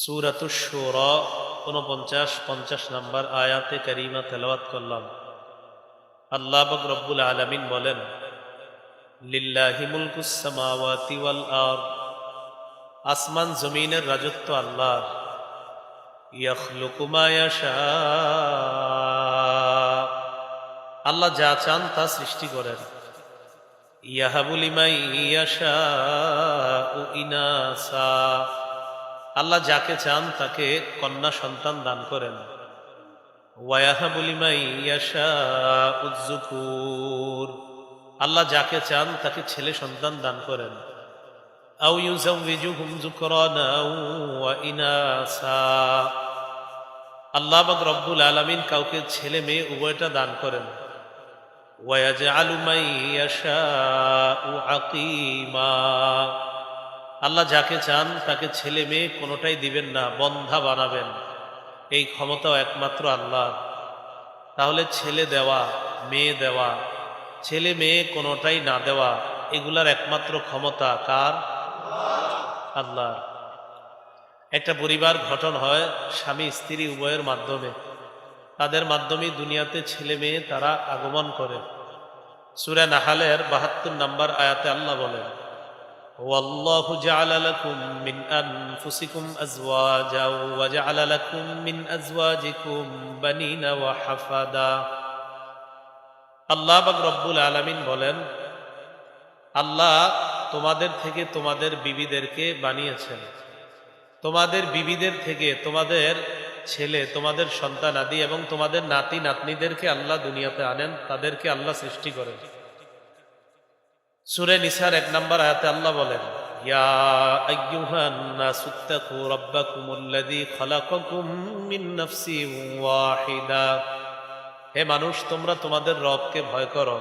সুরাতুর উনপঞ্চাশ পঞ্চাশ নম্বর আয়াতে করিমা তেলাওয়াত করলাম। আল্লাহ বক রব্বুল আলমিন বলেন, লিল্লাহি মুলকুস সামাওয়াতি ওয়াল আরদ আসমান জমিনের রাজত্ব আল্লাহ আল্লাহ যা চান তা সৃষ্টি করেন। ইয়াহাবুলিমাই ইয়াশা ইনাসা। আল্লাহ যাকে চান তাকে কন্যা সন্তান দান করেন। আল্লাহ যাকে চান তাকে ছেলে সন্তান দান করেন। আল্লাহ রব্বুল আলামিন কাউকে ছেলে মেয়ে উভয়টা দান করেন। ওয়াজআলু মান ইয়াশাউ আকিমা। আল্লাহ যাকে চান তাকে ছেলে মেয়ে কোনোটাই দিবেন না, বন্ধা বানাবেন। এই ক্ষমতাও একমাত্র আল্লাহ তাহলে ছেলে দেওয়া, মেয়ে দেওয়া, ছেলে মেয়ে কোনোটাই না দেওয়া, এগুলার একমাত্র ক্ষমতা কার? আল্লাহ একটা পরিবার ঘটন হয় স্বামী, স্ত্রী উভয়ের মাধ্যমে। তাদের মাধ্যমে দুনিয়াতে ছেলে মেয়ে তারা আগমন করে। সুরা নাহালের বাহাত্তর নাম্বার আয়াতে আল্লাহ বলেন والله جعل لكم من أنفسكم أزواجا وجعل لكم من أزواجكم بنين وحفدا আল্লাহ বাক রব্বুল আলামিন বলেন আল্লাহ তোমাদের থেকে তোমাদের বিবিদেরকে বানিয়েছেন তোমাদের বিবিদের থেকে তোমাদের ছেলে তোমাদের সন্তান আদি এবং তোমাদের নাতি নাতনিদেরকে আল্লাহ দুনিয়াতে আনেন তাদেরকে আল্লাহ সৃষ্টি করেন সুরে নিসার এক নম্বর আয়াতে আল্লাহ বলেন ওয়াহিদা। হে মানুষ, তোমরা তোমাদের রবকে ভয় করো।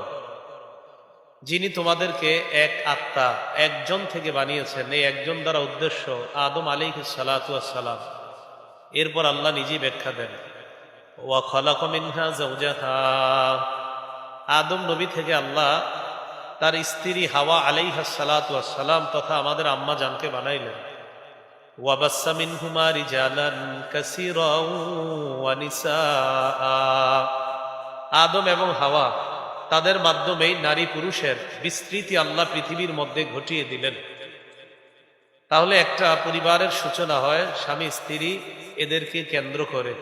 যিনি তোমাদেরকে এক আত্মা, একজন থেকে বানিয়েছেন, এই একজন দ্বারা উদ্দেশ্য আদম আলী সালাম এরপর আল্লাহ নিজেই ব্যাখ্যা দেন, ওয়া খলাকমিনহা জৌজাহা আদম নবী থেকে আল্লাহ তার স্ত্রী হাওয়া আলাইহা সালাম তথা আমাদের আম্মা জানকে বানাইলেন। হুমারি আদম এবং হাওয়া তাদের মাধ্যমেই নারী পুরুষের বিস্তৃতি আল্লাহ পৃথিবীর মধ্যে ঘটিয়ে দিলেন। তাহলে একটা পরিবারের সূচনা হয়, স্বামী, স্ত্রী এদেরকে কেন্দ্র করে।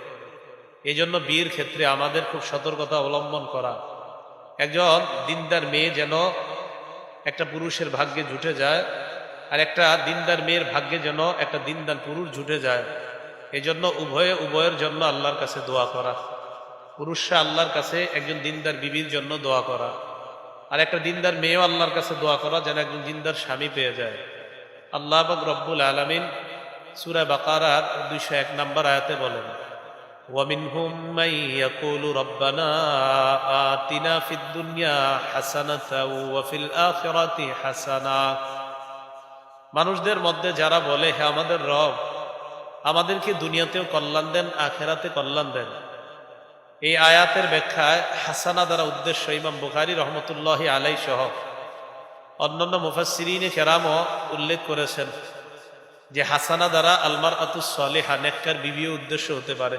এই জন্য বিয়ের ক্ষেত্রে আমাদের খুব সতর্কতা অবলম্বন করা। একজন দিনদার মেয়ে যেন একটা পুরুষের ভাগ্যে জুটে যায়, আর একটা দিনদার মেয়ের ভাগ্যে যেন একটা দিনদার পুরুষ জুটে যায়। এই জন্য উভয়ে, উভয়ের জন্য আল্লাহর কাছে দোয়া করা। পুরুষরা আল্লাহর কাছে, একজন দিনদার বিবির জন্য দোয়া করা। আর একটা দিনদার মেয়েও আল্লাহর কাছে দোয়া করা যেন একজন দিনদার স্বামী পেয়ে যায়। আল্লাহ রব্বুল আলমিন সুরা বাকারার দুইশো এক নম্বর আয়াতে বলেন ومنهم من يقول ربنا آتنا في الدنيا حسنة وفي الآخرة حسنة মানুষদের মধ্যে যারা বলে হে আমাদের রব আমাদেরকে দুনিয়াতেও কল্যাণ দেন আখেরাতে কল্যাণ দেন এই আয়াতের ব্যাখ্যায় হাসানা দ্বারা উদ্দেশ্য ইমাম বুখারি রহমতুল্লাহ আলাই সহ অন্যান্য মুফাসিরিনে কেরামও উল্লেখ করেছেন যে হাসানা দ্বারা আলমার আতুস সালেহা নেককার বিবিও উদ্দেশ্য হতে পারে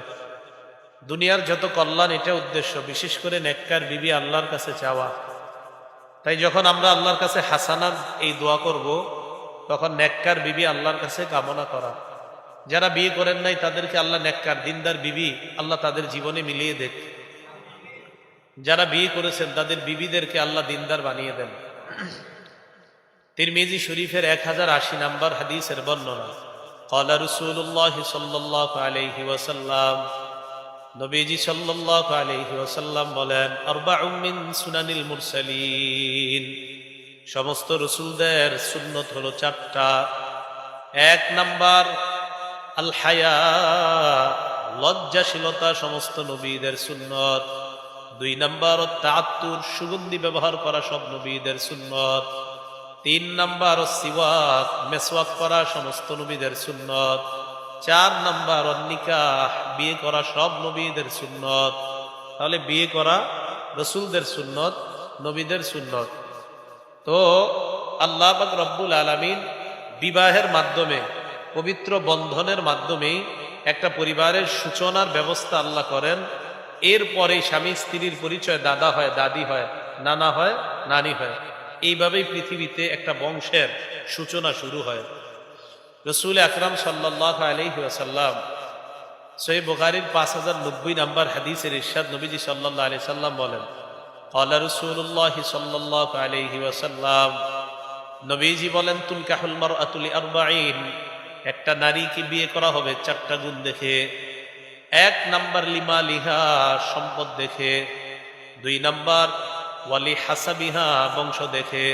দুনিয়ার যত কল্যাণ, এটা উদ্দেশ্য, বিশেষ করে নেককার বিবি আল্লাহর কাছে চাওয়া। তাই যখন আমরা আল্লাহর কাছে হাসানার এই দোয়া করব, তখন নেককার বিবি আল্লাহর কাছে কামনা করা। যারা বিয়ে করেন নাই, তাদেরকে আল্লাহ নেককার, দিনদার বিবি আল্লাহ তাদের জীবনে মিলিয়ে দেখ। যারা বিয়ে করেছেন, তাদের বিবিদেরকে আল্লাহ দিনদার বানিয়ে দেন। তিরমিজি শরীফের এক হাজার আশি নম্বর হাদিসের বর্ণনা কলা রসুল্লাহ সাল্লাহ নবীজি সাল্লাল্লাহু আলাইহি ওয়াসাল্লাম বলেন, আরবাউম মিন সুনানিল মুরসালিন। সমস্ত রসুলদের সুন্নত হলো চারটা। এক নাম্বার আল হায়া লজ্জাশীলতা সমস্ত নবীদের সুন্নত। দুই নাম্বার তাত্তুর সুগন্ধি ব্যবহার করা সব নবীদের সুন্নত। তিন নাম্বার, সিওয়াক, মেসওয়াক করা সমস্ত নবীদের সুন্নত। চার নাম্বার, অন্নিকাহ, বিয়ে করা সব নবীদের সুন্নত। তাহলে বিয়ে করা রসুলদের সুন্নত, নবীদের সুন্নত। তো আল্লাহ রব্বুল আলমিন বিবাহের মাধ্যমে, পবিত্র বন্ধনের মাধ্যমেই একটা পরিবারের সূচনার ব্যবস্থা আল্লাহ করেন। এরপরে স্বামী স্ত্রীর পরিচয় দাদা হয়, দাদি হয়, নানা হয়, নানি হয়। এইভাবেই পৃথিবীতে একটা বংশের সূচনা শুরু হয়। রসুল আকরাম সাল্লাহ আলহি আসাল্লাম সই বুখারির পাঁচ হাজার নব্বই নাম্বার হাদিসের ইরশাদ নবীজি সাল্লাহ আলি সাল্লাম বলেন কলা রসুল্লাহ সাল্লাহ আলহি ওয়াসাল্লাম। নবীজি বলেন তুল কাহুল মার আতুলি আরবাইন একটা নারীকে বিয়ে করা হবে চারটা গুণ দেখে, এক নাম্বার লিমা লিহা সম্পদ দেখে, দুই নাম্বার ওয়ালি হাসাবিহা বংশ দেখে,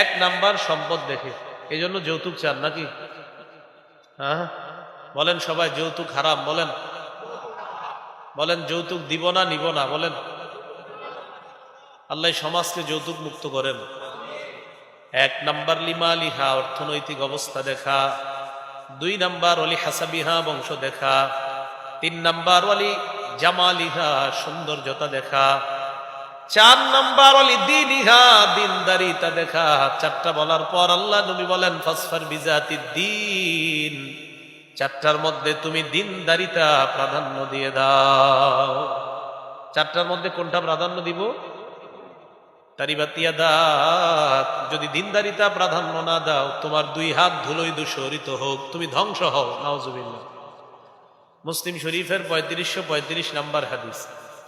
এক নাম্বার সম্পদ দেখে। এই জন্য যৌতুক চান নাকি? হ্যাঁ? বলেন সবাই, যৌতুক হারাম, বলেন। বলেন, যৌতুক দিব না, নিব না, বলেন। আল্লাহ সমাজকে যৌতুক মুক্ত করেন। এক নাম্বার লিমা লিহা অর্থনৈতিক অবস্থা দেখা। দুই নাম্বার অলি হাসাবিহা, বংশ দেখা। তিন নাম্বার অলি জামালিহা, সৌন্দর্যতা দেখা। চার নাম্বার দিনিহা দিনদারিতা দেখা। চারটা বলার পর আল্লাহ নবী বলেন, ফসফর বিজাতি দিন। চারটার মধ্যে তুমি দিনদারিতা প্রাধান্য দিয়ে দাও। চারটার মধ্যে কোনটা প্রাধান্য দিব? তারিবাতিয়া দাঁত। যদি দিনদারিতা প্রাধান্য না দাও, তোমার দুই হাত ধুলোই দূষরিত হোক, তুমি ধ্বংস হও। নাওজুবিল্লাহ মুসলিম শরীফের পঁয়ত্রিশশো পঁয়ত্রিশ নাম্বার হাদিস।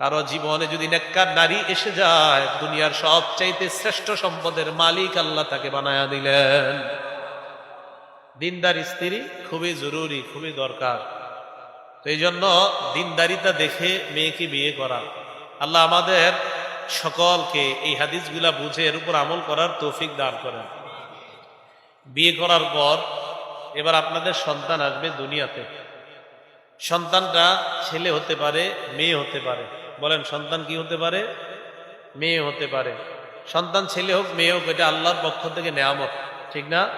কারও জীবনে যদি নেককার নারী এসে যায়, দুনিয়ার সবচাইতে শ্রেষ্ঠ সম্পদের মালিক আল্লাহ তাকে বানায়া দিলেন। দিনদার স্ত্রী খুবই জরুরি, খুবই দরকার। এই জন্য দিনদারিতা দেখে মেয়েকে বিয়ে করা। আল্লাহ আমাদের সকলকে এই হাদিসগুলা বুঝে এর উপর আমল করার তৌফিক দান করেন। বিয়ে করার পর এবার আপনাদের সন্তান আসবে দুনিয়াতে। সন্তানটা ছেলে হতে পারে, মেয়ে হতে পারে। বলেন, সন্তান কি হতে পারে? মেয়ে হতে পারে। সন্তান ছেলে হোক, মেয়ে হোক, এটা আল্লাহর পক্ষ থেকে নেয়ামত। ঠিক না?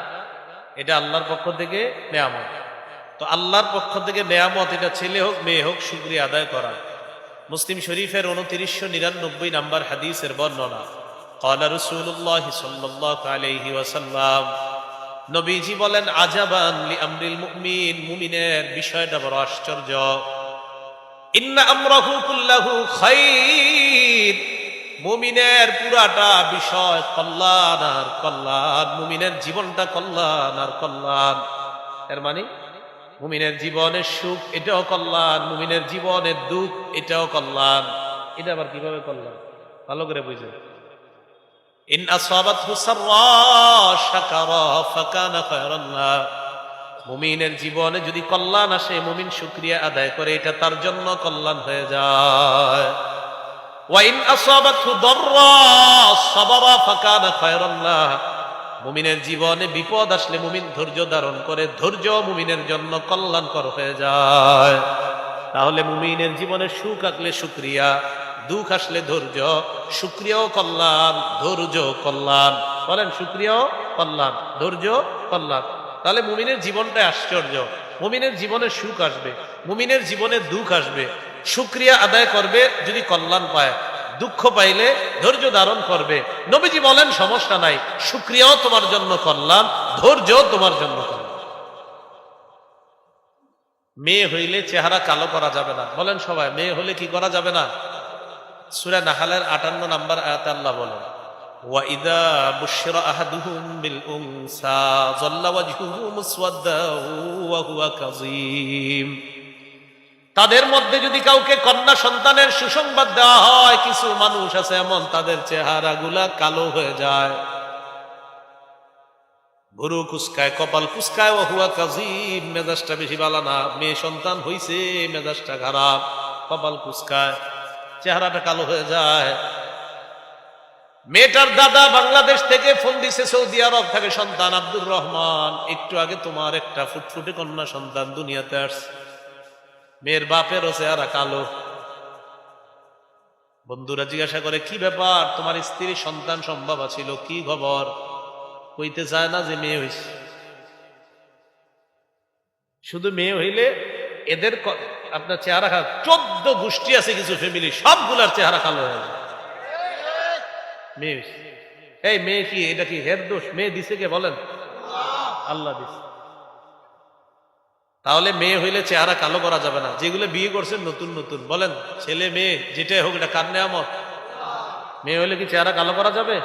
এটা আল্লাহর পক্ষ থেকে নেয়ামত। তো আল্লাহর পক্ষ থেকে নেয়ামত, এটা ছেলে হোক, মেয়ে হোক, সুক্রিয়া আদায় করা। মুসলিম শরীফের উনত্রিশশো নিরানব্বই নাম্বার হাদিসের বর্ণনা। বলেন, আজাবান বিষয়টা বড় আশ্চর্য। ইন্না আমরাহু কুল্লাহু খাইর। মুমিনের পুরাটা বিষয় কল্যাণ আর কল্যাণ, মুমিনের জীবনটা কল্যাণ আর কল্যাণ। এর মানে মুমিনের জীবনের সুখ এটাও কল্যাণ, মুমিনের জীবনের দুঃখ এটাও কল্যাণ। এটা আবার কীভাবে কল্যাণ? ভালো করে বুঝে। ইন আসাবাতহু সাররা শাকারা ফাকানা খায়রান মুমিনের জীবনে যদি কল্যাণ আসে, মুমিন শুক্রিয়া আদায় করে, এটা তার জন্য কল্যাণ হয়ে যায়। ওয়াইন আসাবাতহু দাররা সাবারা ফাকানা খায়রান লা মুমিনের জীবনে বিপদ আসলে মুমিন ধৈর্য ধারণ করে, ধৈর্য মুমিনের জন্য কল্যাণকর হয়ে যায়। তাহলে মুমিনের জীবনে সুখ আসলে শুক্রিয়া, দুঃখ আসলে ধৈর্য, শুক্রিয়াও কল্যাণ ধৈর্য কল্যাণ। বলেন, শুক্রিয়াও কল্যাণ ধৈর্য কল্যাণ। তাহলে মুমিনের জীবনটা আশ্চর্য। মুমিনের জীবনে সুখ আসবে, মুমিনের জীবনে দুঃখ আসবে। শুক্রিয়া আদায় করবে যদি কল্যাণ পায়। দুঃখ পাইলে ধৈর্য ধারণ করবে। নবীজি বলেন, সমস্যা নাই, শুক্রিয়াও তোমার জন্য কল্যাণ, ধৈর্যও তোমার জন্য মেয়ে হইলে চেহারা কালো করা যাবে না। বলেন সবাই, মেয়ে হলে কি করা যাবে না? সুরা নাহালের আটান্ন নাম্বার আয়াত আল্লাহ বলেন وَإِذَا بُشِّرَ أَحَدُهُم بِالْأُنثَى ظَلَّ وَجْهُهُ مُسْوَدًّا وَهُوَ كَظِيمٌ তাদের মধ্যে যদি কাউকে কন্যা সন্তানের সুসংবাদ দেওয়া হয় কিছু মানুষ আছে এমন তাদের চেহারাগুলা কালো হয়ে যায় ভুরু কুসকায় কপাল কুসকায় ও হুয়া কাজিম মেজাজটা বেশি বালা না মেয়ে সন্তান হইছে মেজাজটা খারাপ কপাল কুসকায় চেহারাটা কালো হয়ে যায় মেয়েটার দাদা বাংলাদেশ থেকে ফোন দিছে, সৌদি আরব থেকে। সন্তান আব্দুর রহমান, একটু আগে তোমার একটা ফুটফুটে কন্যা সন্তান দুনিয়াতে আসছে। মেয়ের বাপেরও চেহারা কালো। বন্ধুরা জিজ্ঞাসা করে, কি ব্যাপার? তোমার স্ত্রীর সন্তান সম্ভব ছিল কি খবর? কইতে চায় না যে মেয়ে হয়েছে শুধু মেয়ে হইলে এদের আপনার চেহারা খারাপ চোদ্দ গোষ্ঠী আছে কিছু ফ্যামিলি সবগুলার চেহারা কালো হয়ে যায়। মেয়ে এই মেয়ে কি, এটা কি হের দোষ? মেয়ে দিছে কে বলেন? আল্লাহ দিছে। তাহলে মেয়ে হইলে চেহারা কালো করা যাবে না। যেগুলো বিয়ে করছেন নতুন নতুন। বলেন, ছেলে মেয়ে, যেটাই হোক, এটা কার নেয়ামত? মেয়ে হইলে কি চেহারা কালো করা যাবে?